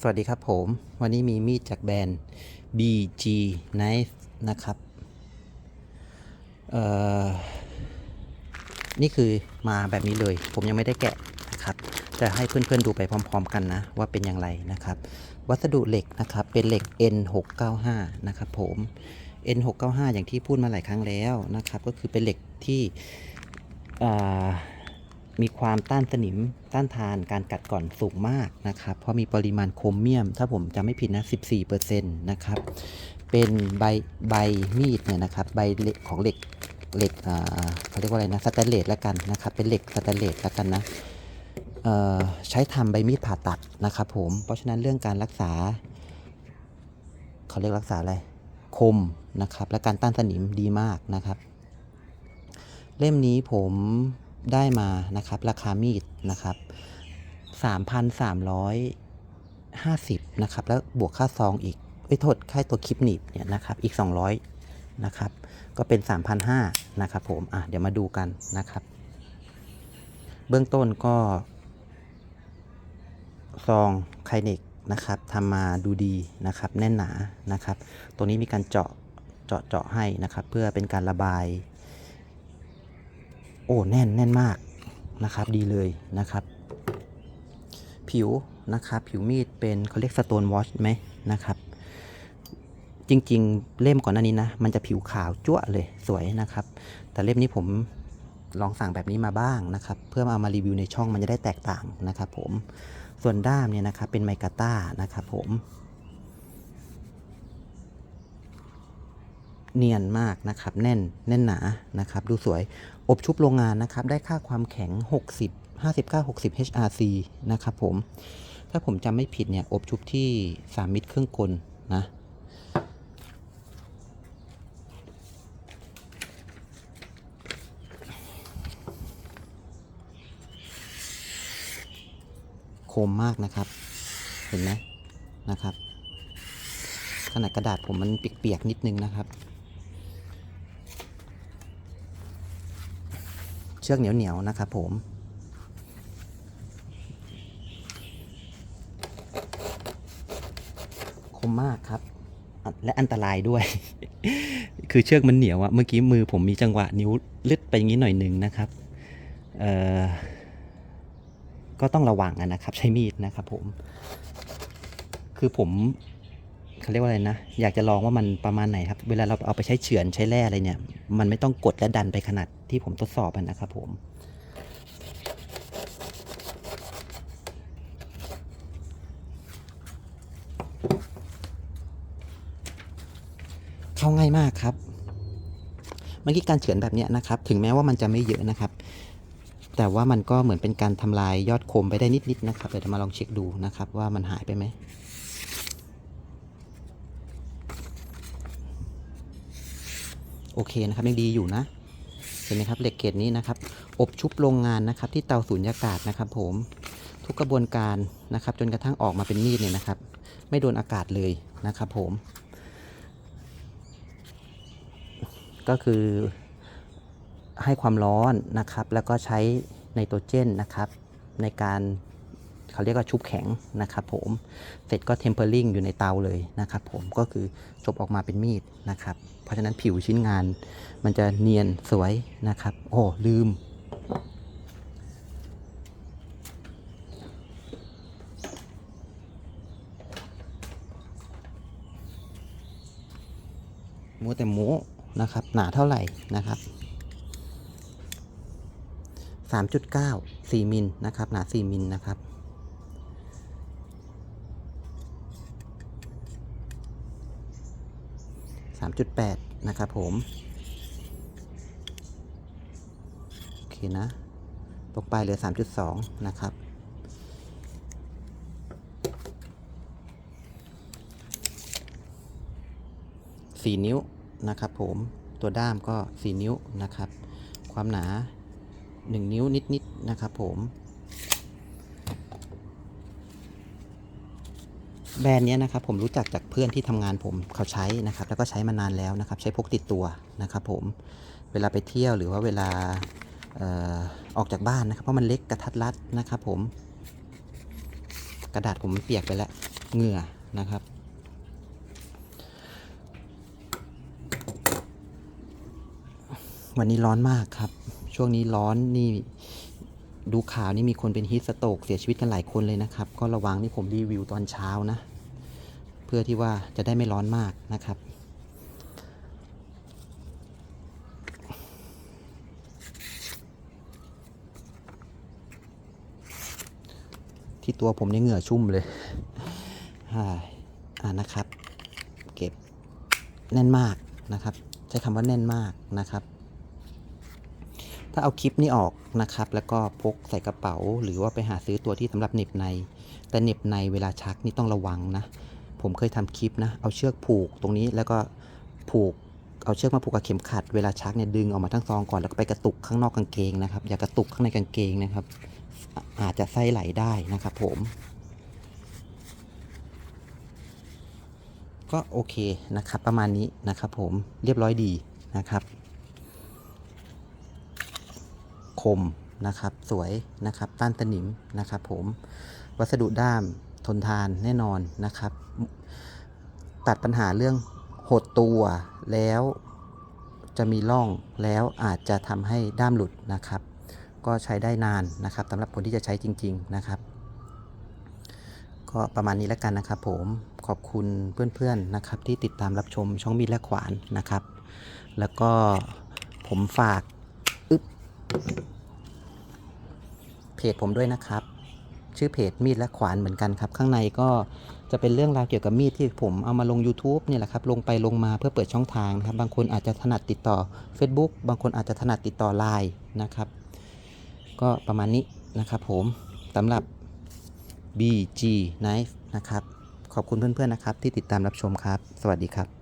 สวัสดีครับผม วันนี้มีมีดจากแบรนด์ BG Knife นะครับนี่คือมาแบบนี้เลย ผมยังไม่ได้แกะนะครับ จะให้เพื่อนๆดูไปพร้อมๆกันนะ ว่าเป็นอย่างไรนะครับ วัสดุเหล็กนะครับ เป็นเหล็ก N695 นะครับผม N695 อย่างที่พูดมาหลายครั้งแล้วนะครับ ก็คือเป็นเหล็กที่ มีความต้านสนิมต้านทานการกัดก่อนสูงมากนะครับ เพราะมีปริมาณโครเมียม ถ้าผมจำไม่ผิดนะ 14%นะครับ เป็นใบใบมีดเนี่ยนะครับ ใบเหล็กของเหล็กเหล็กอ่าเขาเรียกว่าอะไรนะสแตนเลสแล้วกันนะครับ เป็นเหล็กสแตนเลสแล้วกันนะใช้ทำใบมีดผ่าตัดนะครับผม เพราะฉะนั้นเรื่องการรักษา เขาเรียกรักษาอะไร คมนะครับ และการต้านสนิมดีมากนะครับ เล่มนี้ผม ได้มานะครับ ราคามีดนะครับ3,350นะครับ แล้วบวกค่าซองอีกเอ้โทษค่าตัวคลิปหนีบเนี่ยนะครับ อีก 200นะครับ ก็เป็น 3,500นะครับผม อะ เดี๋ยวมาดูกันนะครับ เบื้องต้นก็ ซองไคเนกนะครับทำมาดูดีนะครับ แน่นหนานะครับ ตัวนี้มีการเจาะเจาะเจาะให้นะครับ เพื่อเป็นการระบาย โอ้แน่นแน่นมากนะครับดีเลยนะครับ ผิวนะครับผิวมีดเป็นเขาเรียกสโตนวอชไหมนะครับ จริงๆ เล่มก่อนหน้านี้นะ มันจะผิวขาวจั่วเลยสวยนะครับ แต่เล่มนี้ผมลองสั่งแบบนี้มาบ้างนะครับ เพื่อมาเอามารีวิวในช่องมันจะได้แตกต่างนะครับ ผมส่วนด้ามเนี่ยนะครับเป็นไมกาต้านะครับ ผม เนียนมากนะครับ แน่นแน่นหนานะครับ ดูสวยอบชุบโรงงานนะครับ ได้ค่าความแข็ง 60 59 60 HRC นะครับผม ถ้าผมจำไม่ผิดเนี่ย อบชุบที่ 3 มิตรเครึ่องกลนะคมมากนะครับ เห็นไหมนะครับ ขนาดกระดาษผมมันเปียกๆนิดนึงนะครับ เชือกเหนียวๆนะครับผมคมมากครับ และอันตรายด้วย คือเชือกมันเหนียวอะเมื่อกี้มือผมมีจังหวะนิ้วลึดไปอย่างนี้หน่อยหนึ่งนะครับเอ่อก็ต้องระวังนะครับ ใช้มีดนะครับผม คือผม เขาเรียกว่าอะไรนะ อยากจะลองว่ามันประมาณไหนครับ เวลาเราเอาไปใช้เฉือนใช้แร่อะไรเนี่ย มันไม่ต้องกดและดันไปขนาดที่ผมทดสอบนะครับผมเข้าง่ายมากครับ เมื่อกี้การเฉือนแบบนี้นะครับ ถึงแม้ว่ามันจะไม่เยอะนะครับ แต่ว่ามันก็เหมือนเป็นการทำลายยอดคมไปได้นิดๆนะครับ เดี๋ยวจะมาลองเช็คดูนะครับ ว่ามันหายไปไหม โอเคนะครับยังดีอยู่นะเห็นไหมครับเหล็กเกรดนี้นะครับ อบชุบโรงงานนะครับ ที่เตาสูญญากาศนะครับ ผมทุกกระบวนการนะครับ จนกระทั่งออกมาเป็นมีดเนี่ยนะครับ ไม่โดนอากาศเลยนะครับ ผม ก็คือให้ความร้อนนะครับ แล้วก็ใช้ไนโตรเจนนะครับ ในการ เขาเรียกว่าชุบแข็งนะครับผมเสร็จก็เทมเพอร์ลิงอยู่ในเตาเลยนะครับผมก็คือจบออกมาเป็นมีดนะครับเพราะฉะนั้นผิวชิ้นงาน มันจะเนียนสวยนะครับ โอ้ลืมมัวแต่โม้นะครับ หนาเท่าไหร่นะครับ3.9 4มิลนะครับ หนา 4มิลนะครับ 3.8 นะครับผม โอเคนะตกไปเหลือ 3.2 นะครับ 4 นิ้วนะครับผมตัวด้ามก็ 4 นิ้วนะครับ ความหนา 1 นิ้วนิดๆนะครับผม แบรนด์นี้นะครับผมรู้จักจากเพื่อนที่ทำงานผมเขาใช้นะครับแล้วก็ใช้มานานแล้วนะครับ ใช้พกติดตัวนะครับผมเวลาไปเที่ยวหรือว่าเวลาออกจากบ้านนะครับ เพราะมันเล็กกระทัดรัดนะครับผม กระดาษผมมันเปียกไปแล้วเหงื่อนะครับ วันนี้ร้อนมากครับ ช่วงนี้ร้อนนี่ ดูข่าวนี่มีคนเป็นฮีทสโตกเสียชีวิตกันหลายคนเลยนะครับ ก็ระวังนี่ผมรีวิวตอนเช้านะ เพื่อที่ว่าจะได้ไม่ร้อนมากนะครับ ที่ตัวผมนี่เหงื่อชุ่มเลยอ่านะครับ เก็บแน่นมากนะครับ ใช้คำว่าแน่นมากนะครับ ถ้าเอาคลิปนี้ออกนะครับ แล้วก็พกใส่กระเป๋า หรือว่าไปหาซื้อตัวที่สำหรับเน็บใน แต่เน็บในเวลาชักนี่ต้องระวังนะ ผมเคยทำคลิปนะ เอาเชือกผูกตรงนี้แล้วก็ผูกเอาเชือกมาผูกกับเข็มขัดเวลาชักเนี่ยดึงออกมาทั้งซองก่อนแล้วก็ไปกระตุกข้างนอกกางเกงนะครับ อย่ากระตุกข้างในกางเกงนะครับอะอาจจะไส้ไหลได้นะครับ ผม ก็โอเคนะครับ ประมาณนี้นะครับ ผมเรียบร้อยดีนะครับ ค มนะครับ สวยนะครับ ต้านสนิมนะครับ ผม วัสดุด้ามทนทานแน่นอนนะครับ ตัดปัญหาเรื่องหดตัวแล้วจะมีร่องแล้วอาจจะทำให้ด้ามหลุดนะครับ ก็ใช้ได้นานนะครับสำหรับคนที่จะใช้จริง ๆนะครับ ก็ประมาณนี้แล้วกันนะครับ ผมขอบคุณเพื่อนๆนะครับ ที่ติดตามรับชมช่องมีดและขวานนะครับ แล้วก็ผมฝากอึ๊บ เพจผมด้วยนะครับ ชื่อเพจมีดและขวานเหมือนกันครับ ข้างในก็จะเป็นเรื่องราวเกี่ยวกับมีดที่ผมเอามาลง YouTube เนี่ยแหละครับ ลงไปลงมาเพื่อเปิดช่องทางนะครับ บางคนอาจจะถนัดติดต่อ Facebook บางคนอาจจะถนัดติดต่อ Line นะครับ ก็ประมาณนี้นะครับผมสำหรับ BG Knife นะครับ ขอบคุณเพื่อนๆนะครับ ที่ติดตามรับชมครับ สวัสดีครับ